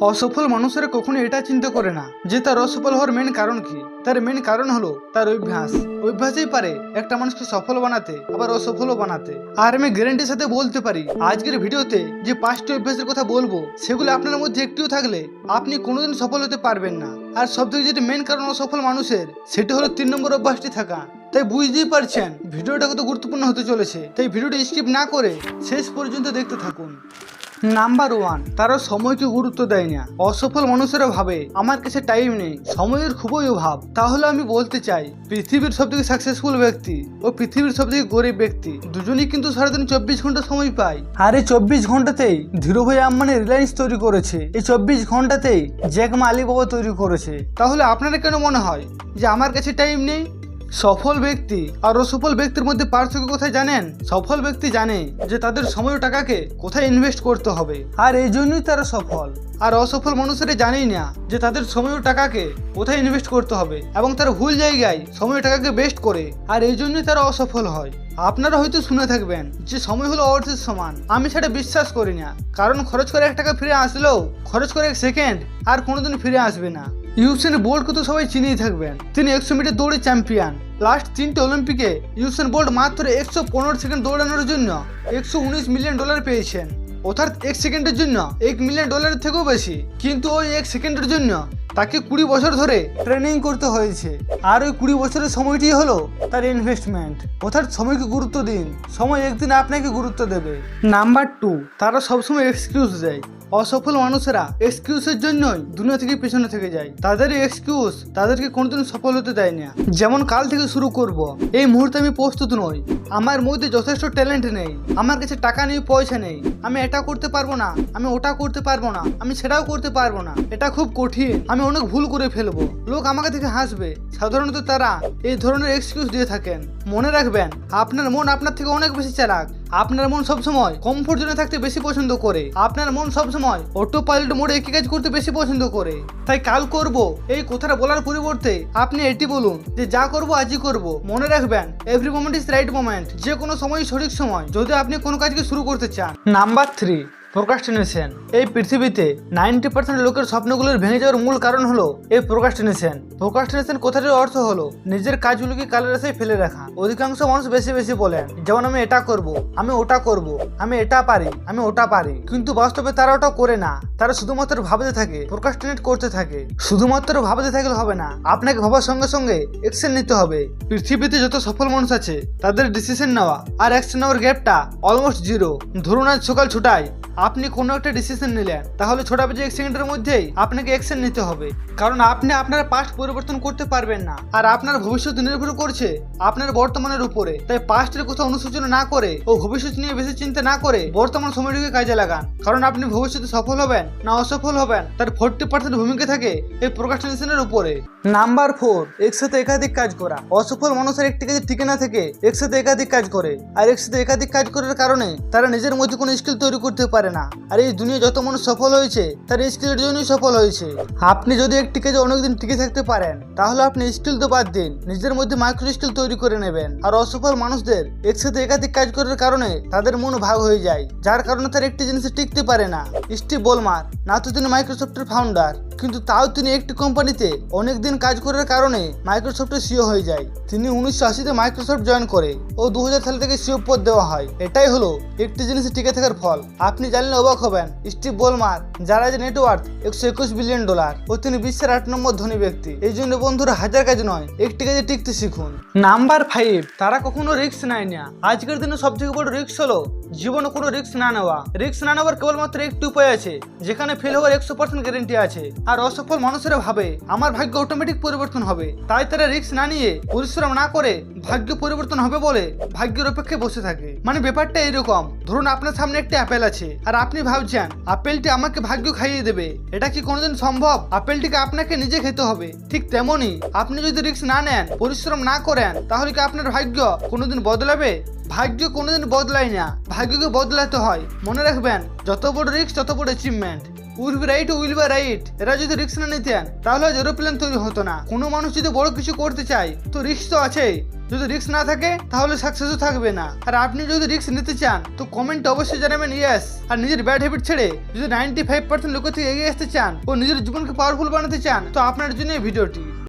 অসফল মানুষেরা কখনো এটা চিন্তা করে না যে তার অসফল হওয়ার মেন কারণ কি? তার মেন কারণ হলো তার অভ্যাস। অভ্যাসই পারে একটা মানুষকে সফল বানাতে, আবার অসফলও বানাতে। আর আমি গ্যারেন্টির সাথে বলতে পারি, আজকের ভিডিওতে যে পাঁচটি অভ্যাসের কথা বলব, সেগুলো আপনার মধ্যে একটিও থাকলে আপনি কোনোদিন সফল হতে পারবেন না। আর সব থেকে যেটি মেন কারণ অসফল মানুষের, সেটি হলো তিন নম্বর অভ্যাসটি থাকা। তাই বুঝতেই পারছেন, ভিডিওটা কত গুরুত্বপূর্ণ হতে চলেছে। তাই ভিডিওটি স্কিপ না করে শেষ পর্যন্ত দেখতে থাকুন। নাম্বার ওয়ান তারা সময়কে গুরুত্ব দেয় না। অসফল মানুষেরা ভাবে, আমার কাছে টাইম নেই, সময়ের খুবই অভাব। তাহলে আমি বলতে চাই, পৃথিবীর সব থেকে সাকসেসফুল ব্যক্তি ও পৃথিবীর সব থেকে গরিব ব্যক্তি দুজনেই কিন্তু সারাদিন চব্বিশ ঘণ্টা সময় পায়। আর এই চব্বিশ ঘন্টাতেই ধীরুভাই আম্বানি রিলায়েন্স তৈরি করেছে। এই চব্বিশ ঘন্টাতেই জ্যাকমা আলিবাবা তৈরি করেছে। তাহলে আপনারা কেন মনে হয় যে আমার কাছে টাইম নেই? সফল ব্যক্তি আর অসফল ব্যক্তির মধ্যে পার্থক্য কোথায় জানেন? সফল ব্যক্তি জানে যে তাদের সময় ও টাকাকে কোথায় ইনভেস্ট করতে হবে। আর এই জন্যই তারা সফল। আর অসফল মানুষেরা জানেই না যে তাদের সময় ও টাকাকে কোথায় ইনভেস্ট করতে হবে এবং তারা ভুল জায়গায় সময় টাকাকে বেস্ট করে। আর এই জন্যই তারা অসফল হয়। আপনারা হয়তো শুনে থাকবেন যে সময় হলো অর্থের সমান। আমি সেটা বিশ্বাস করি না। কারণ খরচ করে এক টাকা ফিরে আসলেও খরচ করে এক সেকেন্ড আর কোনোদিন ফিরে আসবে না। ইউসেন বোল্টকে তো সবাই চিনেই থাকবেন। তিনি একশো মিটার দৌড়ে চ্যাম্পিয়ন। লাস্ট তিনটে অলিম্পিকে ইউসেন বোল্ট মাত্র একশো পনেরো সেকেন্ড দৌড়ানোর জন্য একশো উনিশ মিলিয়ন ডলার পেয়েছেন। অর্থাৎ এক সেকেন্ডের জন্য এক মিলিয়ন ডলারের থেকেও বেশি। কিন্তু ওই এক সেকেন্ডের জন্য তাকে কুড়ি বছর ধরে ট্রেনিং করতে হয়েছে। আর ওই কুড়ি বছরের সময়টি হলো তার ইনভেস্টমেন্ট অর্থাৎ সময়কে গুরুত্ব দিন। সময় একদিন আপনাকে গুরুত্ব দেবে। নাম্বার টু তারা সবসময় এক্সকিউজ দেয়। অসফল মানুষেরা এক্সকিউজের জন্যই দুনিয়া থেকে পেছনে থেকে যায়। তাদের এক্সকিউজ তাদেরকে কোনোদিন সফল হতে দেয় না। যেমন কাল থেকে শুরু করব। এই মুহূর্তে আমি প্রস্তুত নই। আমার মধ্যে যথেষ্ট ট্যালেন্ট নেই। আমার কাছে টাকা নেই, পয়সা নেই। আমি এটা করতে পারব না, আমি ওটা করতে পারব না, আমি সেটাও করতে পারব না। এটা খুব কঠিন। আমি অনেক ভুল করে ফেলব। লোক আমাকে থেকে হাসবে। সাধারণত তারা এই ধরনের এক্সকিউজ দিয়ে থাকেন। মনে রাখবেন, আপনার মন আপনার থেকে অনেক বেশি চালাক। আপনার মন সবসময় কমফোর্ট জোনে থাকতে বেশি পছন্দ করে। আপনার মন সবসময় অটো পাইলট মোডে একই কাজ করতে বেশি পছন্দ করে। তাই কাল করব, এই কথাটা বলার পরিবর্তে আপনি এটি বলুন যে, যা করব, আজই করব। মনে রাখবেন every moment is right moment যে কোনো সময় সঠিক সময়, যদি আপনি কোনো কাজকে শুরু করতে চান। নাম্বার থ্রি প্রোকাস্টিনেশন এই পৃথিবীতে নাইনটি পার্সেন্ট লোকের স্বপ্নগুলোর ভেঙে যাওয়ার মূল কারণ হলো এই প্রোকাস্টিনেশন প্রোকাস্টিনেশন কথাটির অর্থ হলো নিজের কাজগুলোকে কালের আশায় ফেলে রাখা। অধিকাংশ মানুষ বেশি বেশি বলেন, যেমন আমি এটা করব, আমি ওটা করব, আমি এটা পারি, আমি ওটা পারি। কিন্তু বাস্তবে তারা ওটা করে না। তারা শুধুমাত্র ভাবতে থাকে প্রোকাস্টিনেট করতে থাকে। শুধুমাত্র ভাবতে থাকলে হবে না, আপনাকে ভাবার সঙ্গে সঙ্গে অ্যাকশন নিতে হবে। পৃথিবীতে যত সফল মানুষ আছে, তাদের ডিসিশন নেওয়া আর অ্যাকশন নেওয়ার গ্যাপটা অলমোস্ট জিরো ধরুন আজ সকাল ছটায় আপনি কোনো একটা ডিসিশন নিলেন, তাহলে ছোটা বেজে এক সেকেন্ডের মধ্যেই আপনাকে অ্যাকশন নিতে হবে। কারণ আপনি আপনার পাস্ট পরিবর্তন করতে পারবেন না। আর আপনার ভবিষ্যৎ নির্ভর করছে আপনার বর্তমানের উপরে। তাই পাস্টের কোথাও অনুসূচনা না করে ও ভবিষ্যৎ নিয়ে বেশি চিন্তা না করে বর্তমান সময়টিকে কাজে লাগান। কারণ আপনি ভবিষ্যতে সফল হবেন না অসফল হবেন, তার ফোরটি পার্সেন্ট ভূমিকা থাকে এই প্রোকাস্টিনেশনের উপরে। নাম্বার ফোর একসাথে একাধিক কাজ করা। অসফল মানুষের একটি কাজে টিকে না থেকে একসাথে একাধিক কাজ করে। আর একসাথে একাধিক কাজ করার কারণে তারা নিজের মধ্যে কোনো স্কিল তৈরি করতে পারে না। আর এই দুনিয়া যত মানুষ সফল হয়েছে, তার স্কিলের জন্যই সফল হয়েছে। আপনি যদি একটি কাজে অনেকদিন টিকে থাকতে পারেন, তাহলে আপনি স্কিল তো বাদ দিন। নিজের মধ্যে মাইক্রো স্কিল তৈরি করে নেবেন। আর অসফল মানুষদের একসাথে একাধিক কাজ করার কারণে তাদের মন ভাগ হয়ে যায়, যার কারণে তার একটি জিনিস টিকতে পারে না। স্টিভ বোলমার না তো তিনি মাইক্রোসফটের ফাউন্ডার কিন্তু তাও তিনি একটি কোম্পানিতে অনেক দিন কাজ করার কারণে মাইক্রোসফটের সিও হয়ে যায়। তিনি উনিশশো আশিতে মাইক্রোসফট জয়েন করে ও দু সাল থেকে সিও পদ দেওয়া হয়। এটাই হলো একটি জিনিসে টিকে থাকার ফল। আপনি জানলে অবাক হবেন, স্টিভ বোলমার, যারা যে নেটওয়ার্ক একশো একুশ বিলিয়ন ডলার ও তিনি বিশ্বের আট নম্বর ধনী ব্যক্তি। এই জন্য বন্ধুরা, হাজার কাজ নয়, একটি কাজে টিকতে শিখুন। নাম্বার ফাইভ তারা কখনো রিস্ক নেয় না। আজকের দিনে সব থেকে বড় রিস্ক হলো জীবনে কোনো রিস্ক না নেওয়া। রিস্ক না নেওয়ার কেবলমাত্র একটি উপায় আছে, যেখানে ফেল হওয়ার একশো পার্সেন্ট গ্যারেন্টি আছে। আর অসফল মানুষেরা ভাবে, আমার ভাগ্য অটোমেটিক পরিবর্তন হবে। তাই তারা রিস্ক না নিয়ে পরিশ্রম না করে ভাগ্য পরিবর্তন হবে বলে ভাগ্যের অপেক্ষায় বসে থাকে। মানে ব্যাপারটা এরকম ধরুন আপনার সামনে একটি আপেল আছে, আর আপনি ভাবছেন, আপেলটি আমাকে ভাগ্য খাইয়ে দেবে, এটা কি কোনোদিন সম্ভব? আপেলটিকে আপনাকে নিজে খেতে হবে। ঠিক তেমনই, আপনি যদি রিস্ক না নেন, পরিশ্রম না করেন, তাহলে কি আপনার ভাগ্য কোনোদিন বদলাবে? ভাগ্য কোনোদিন বদলায় না। ভাগ্যকে বদলাতে হয়। মনে রাখবেন, যত বড় রিস্ক তত বড় achievement will be right will be right এরা যদি রিক্স না নিতেন, তাহলে আজ এরোপ্লেন তৈরি হতো না। কোনো মানুষ যদি বড় কিছু করতে চায়, তো রিস্ক তো আছেই। যদি রিক্স না থাকে, তাহলে সাকসেসও থাকবে না। আর আপনি যদি রিক্স নিতে চান, তো কমেন্ট অবশ্যই জানাবেন ইয়েস আর নিজের ব্যাড হ্যাবিট ছেড়ে যদি নাইনটি ফাইভ পার্সেন্ট লোকের থেকে এগিয়ে আসতে চান, ও নিজের জীবনকে পাওয়ারফুল বানাতে চান, তো আপনার জন্য এই ভিডিওটি